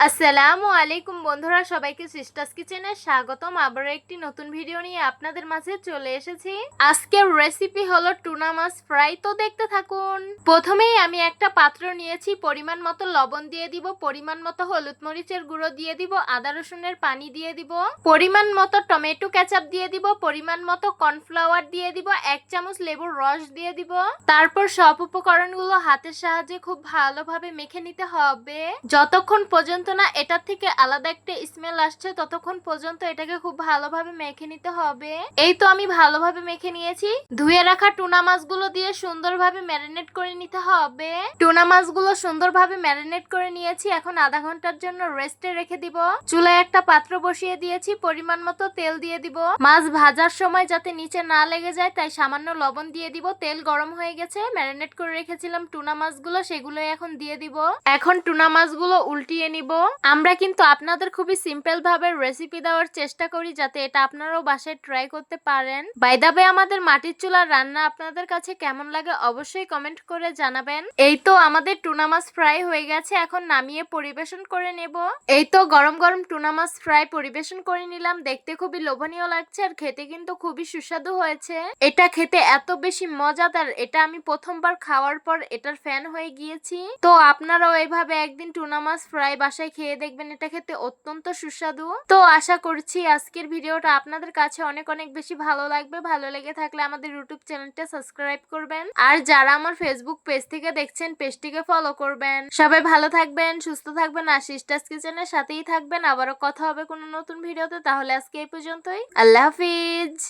আসসালামু আলাইকুম বন্ধুরা, সবাইকে সিস্টার্স কিচেনে স্বাগতম। আবার একটি নতুন ভিডিও নিয়ে আপনাদের মাঝে চলে এসেছি। আজকের রেসিপি হলো টুনা মাছ ফ্রাই তো দেখতে থাকুন। প্রথমেই আমি একটা পাত্র নিয়েছি, পরিমাণ মতো লবণ দিয়ে দিব, পরিমাণ মতো হলুদ মরিচের গুঁড়ো দিয়ে দিব, আদা রসুনের পানি দিয়ে দিব, পরিমাণ মতো টমেটো কেচাপ দিয়ে দিব, পরিমাণ মতো কর্নফ্লাওয়ার দিয়ে দিব, এক চামচ লেবুর রস দিয়ে দিব। তারপর সব উপকরণগুলো হাতের সাহায্যে খুব ভালোভাবে মেখে নিতে হবে। যতক্ষণ পর্যন্ত না, এটার থেকে আলাদা একটা স্মেল আসছে। ততক্ষণ পর্যন্ত এটাকে খুব ভালোভাবে মেখে নিতে হবে। এই তো আমি ভালোভাবে মেখে নিয়েছি। ধুয়ে রাখা টুনা মাছগুলো দিয়ে সুন্দরভাবে ম্যারিনেট করে নিতে হবে। টুনা মাছগুলো সুন্দরভাবে ম্যারিনেট করে নিয়েছি। এখন আধা ঘণ্টার জন্য রেস্টে রেখে দিব। চুলায় একটা পাত্র বসিয়ে দিয়েছি। পরিমাণ মতো তেল দিয়ে দিব। মাছ ভাজার সময় যাতে নিচে না লেগে যায়, তাই সামান্য লবণ দিয়ে দিব। তেল গরম হয়ে গেছে। ম্যারিনেট করে রেখেছিলাম টুনা মাছগুলো সেগুলো এখন দিয়ে দিব। এখন টুনা মাছগুলো উল্টিয়ে নিব। আমরা কিন্তু আপনাদের খুবই সিম্পল ভাবে রেসিপি দেওয়ার চেষ্টা করি যাতে এটা আপনারাও বাসায় ট্রাই করতে পারেন। বাইদাবে আমাদের মাটির চুলার রান্না আপনাদের কাছে কেমন লাগে অবশ্যই কমেন্ট করে জানাবেন। এই তো আমাদের টুনা মাছ ফ্রাই হয়ে গেছে, এখন নামিয়ে পরিবেশন করে নেব। এই তো গরম গরম টুনা মাছ ফ্রাই পরিবেশন করে নিলাম, দেখতে খুবই লোভনীয় লাগছে আর খেতে কিন্তু খুবই সুস্বাদু হয়েছে। এটা খেতে এত বেশি মজাদার, এটা আমি প্রথমবার খাওয়ার পর এটার ফ্যান হয়ে গিয়েছি। তো আপনারাও এইভাবে একদিন টুনা মাছ ফ্রাই বাসায় খেয়ে দেখবেন এটা খেতে অত্যন্ত সুস্বাদু। তো আশা করছি আজকের ভিডিওটা আপনাদের কাছে অনেক অনেক বেশি ভালো লাগবে। ভালো লেগে থাকলে আমাদের ইউটিউব চ্যানেলটা সাবস্ক্রাইব করবেন। আর যারা আমার ফেসবুক পেজ থেকে দেখছেন পেজটিকে ফলো করবেন। সবাই ভালো থাকবেন, সুস্থ থাকবেন। আর সিস্টার্স কিচেনের সাথেই থাকবেন। আবারও কথা হবে কোনো নতুন ভিডিওতে। তাহলে আজকে এই পর্যন্তই। আল্লাহ হাফিজ।